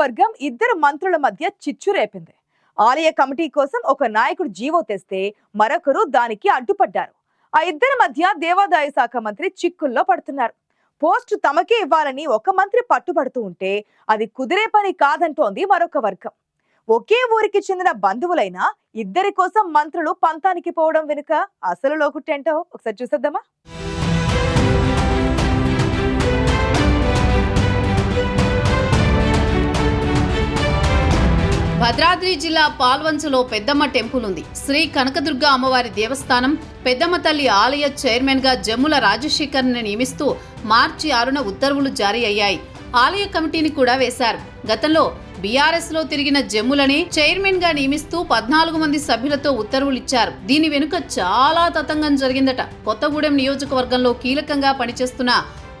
వర్గం ఇద్దరు మంత్రుల మధ్య చిచ్చు రేపింది. ఆలయ కమిటీ కోసం ఒక నాయకుడు జీవో తెస్తే మరొకరు దానికి అడ్డుపడ్డారు. ఆ ఇద్దరి మధ్య దేవాదాయ శాఖ మంత్రి చిక్కుల్లో పడుతున్నారు. పోస్టు తమకే ఇవ్వాలని ఒక మంత్రి పట్టుబడుతూ ఉంటే అది కుదిరే పని కాదంటోంది మరొక వర్గం. ఒకే ఊరికి చెందిన బంధువులైన ఇద్దరి కోసం మంత్రులు పంతానికి పోవడం వెనుక అసలు లోకుట్టేంటో ఒకసారి చూసేద్దామా? భద్రాద్రి జిల్లా పాల్వంచలో పెద్దమ్మ టెంపుల్ ఉంది శ్రీ కనకదుర్గ అమ్మవారి దేవస్థానం పెద్దమ్మ తల్లి ఆలయ చైర్మన్గా జమ్ముల రాజశేఖర్ని నియమిస్తూ మార్చి ఆరున ఉత్తర్వులు జారీ అయ్యాయి. ఆలయ కమిటీని కూడా వేశారు. గతంలో బీఆర్ఎస్లో తిరిగిన జమ్ములని చైర్మన్గా నియమిస్తూ పద్నాలుగు మంది సభ్యులతో ఉత్తర్వులు ఇచ్చారు. దీని వెనుక చాలా తతంగం జరిగిందట. కొత్తగూడెం నియోజకవర్గంలో కీలకంగా పనిచేస్తున్న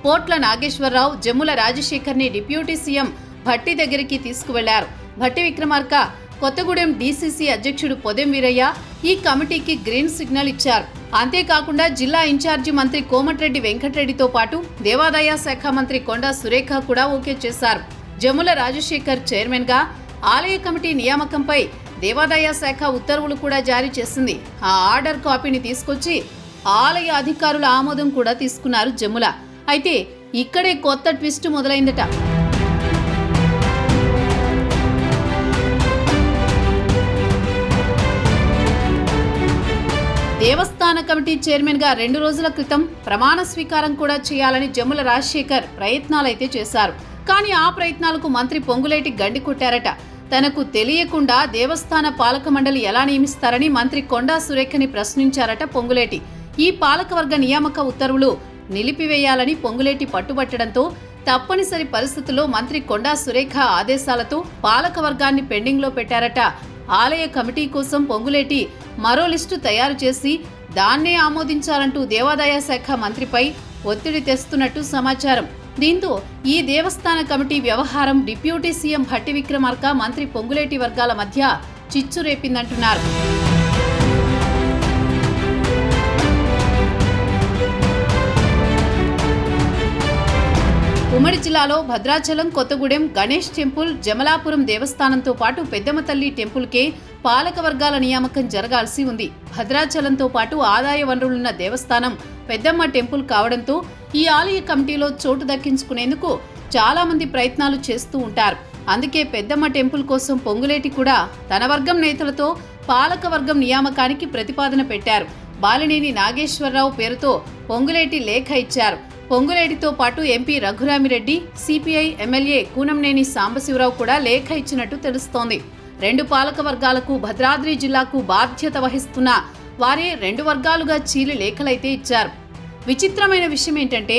పోట్ల నాగేశ్వరరావు జమ్ముల రాజశేఖర్ని డిప్యూటీ సీఎం భట్టి దగ్గరికి తీసుకువెళ్ళారు. భట్టి విక్రమార్క కొత్తగూడెం డీసీసీ అధ్యక్షుడు పొదెం వీరయ్య ఈ కమిటీకి గ్రీన్ సిగ్నల్ ఇచ్చారు. అంతేకాకుండా జిల్లా ఇన్ఛార్జి మంత్రి కోమటిరెడ్డి వెంకటరెడ్డితో పాటు దేవాదాయ శాఖ మంత్రి కొండా సురేఖ కూడా ఓకే చేశారు. జముల రాజశేఖర్ చైర్మన్గా ఆలయ కమిటీ నియామకంపై దేవాదాయ శాఖ ఉత్తర్వులు కూడా జారీ చేసింది. ఆ ఆర్డర్ కాపీని తీసుకొచ్చి ఆలయ అధికారుల ఆమోదం కూడా తీసుకున్నారు జముల. అయితే ఇక్కడే కొత్త ట్విస్ట్ మొదలైందట. స్థాన కమిటీ చైర్మన్గా రెండు రోజుల క్రితం ప్రమాణ స్వీకారం కూడా చేయాలని జమ్ముల రాజశేఖర్ ప్రయత్నాలైతే చేశారు. కానీ ఆ ప్రయత్నాలకు మంత్రి పొంగులేటి గండి కొట్టారట. తనకు తెలియకుండా దేవస్థాన పాలక మండలి ఎలా నియమిస్తారని మంత్రి కొండా సురేఖని ప్రశ్నించారట పొంగులేటి. ఈ పాలకవర్గ నియామక ఉత్తర్వులు నిలిపివేయాలని పొంగులేటి పట్టుబట్టడంతో తప్పనిసరి పరిస్థితుల్లో మంత్రి కొండా సురేఖ ఆదేశాలతో పాలకవర్గాన్ని పెండింగ్లో పెట్టారట. ఆలయ కమిటీ కోసం పొంగులేటి మరో లిస్టు తయారు చేసి దాన్నే ఆమోదించాలంటూ దేవాదాయ శాఖ మంత్రిపై ఒత్తిడి తెస్తున్నట్టు సమాచారం. దీంతో ఈ దేవస్థాన కమిటీ వ్యవహారం డిప్యూటీ సీఎం భట్టి విక్రమార్క మంత్రి పొంగులేటి వర్గాల మధ్య చిచ్చు రేపిందంటున్నారు. ఉమ్మడి జిల్లాలో భద్రాచలం కొత్తగూడెం గణేష్ టెంపుల్ జమలాపురం దేవస్థానంతో పాటు పెద్దమ్మ తల్లి టెంపుల్కే పాలక వర్గాల నియామకం జరగాల్సి ఉంది. భద్రాచలంతో పాటు ఆదాయ వనరులున్న దేవస్థానం పెద్దమ్మ టెంపుల్ కావడంతో ఈ ఆలయ కమిటీలో చోటు దక్కించుకునేందుకు చాలామంది ప్రయత్నాలు చేస్తూ ఉంటారు. అందుకే పెద్దమ్మ టెంపుల్ కోసం పొంగులేటి కూడా తన వర్గం నేతలతో పాలక వర్గం నియామకానికి ప్రతిపాదన పెట్టారు. బాలినేని నాగేశ్వరరావు పేరుతో పొంగులేటి లేఖ ఇచ్చారు. పొంగులేడితో పాటు MP Raghurami Reddy CPI MLA Kunamneni Sambasiva Rao కూడా లేఖ ఇచ్చినట్టు తెలుస్తోంది. రెండు పాలక వర్గాలకు భద్రాద్రి జిల్లాకు బాధ్యత వహిస్తున్న వారే రెండు వర్గాలుగా చీలి లేఖలైతే ఇచ్చారు. విచిత్రమైన విషయం ఏంటంటే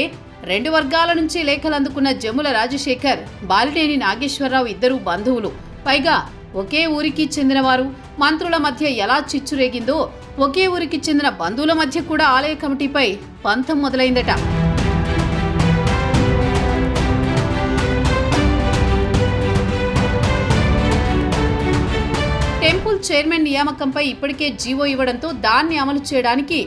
రెండు వర్గాల నుంచి లేఖలు అందుకున్న జముల రాజశేఖర్ బాలినేని నాగేశ్వరరావు ఇద్దరు బంధువులు. పైగా ఒకే ఊరికి చెందినవారు. మంత్రుల మధ్య ఎలా చిచ్చురేగిందో ఒకే ఊరికి చెందిన బంధువుల మధ్య కూడా ఆలయ కమిటీపై పంతం మొదలైందట. చైర్మన్ నియామకంపై ఇప్పటికే జీవో ఇవ్వడంతో దాన్ని అమలు చేయడానికి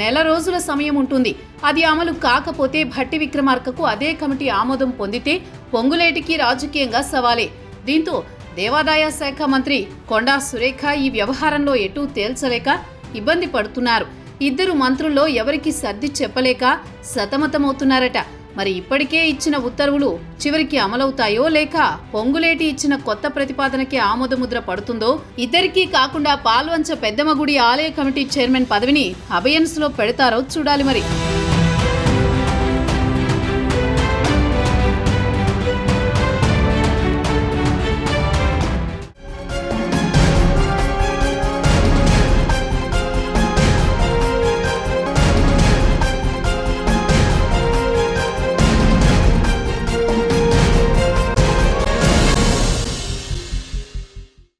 నెల రోజుల సమయం ఉంటుంది. అది అమలు కాకపోతే భట్టి విక్రమార్కకు అదే కమిటీ ఆమోదం పొందితే పొంగులేటికి రాజకీయంగా సవాలే. దీంతో దేవాదాయ శాఖ మంత్రి కొండా సురేఖ ఈ వ్యవహారంలో ఎటూ తేల్చలేక ఇబ్బంది పడుతున్నారు. ఇద్దరు మంత్రుల్లో ఎవరికి సర్ది చెప్పలేక సతమతమవుతున్నారట. మరి ఇప్పటికే ఇచ్చిన ఉత్తర్వులు చివరికి అమలవుతాయో లేక పొంగులేటి ఇచ్చిన కొత్త ప్రతిపాదనకి ఆమోదముద్ర పడుతుందో ఇద్దరికీ కాకుండా పాల్వంచ పెద్దమ్మ గుడి ఆలయ కమిటీ చైర్మన్ పదవిని అబయన్స్లో పెడతారో చూడాలి మరి.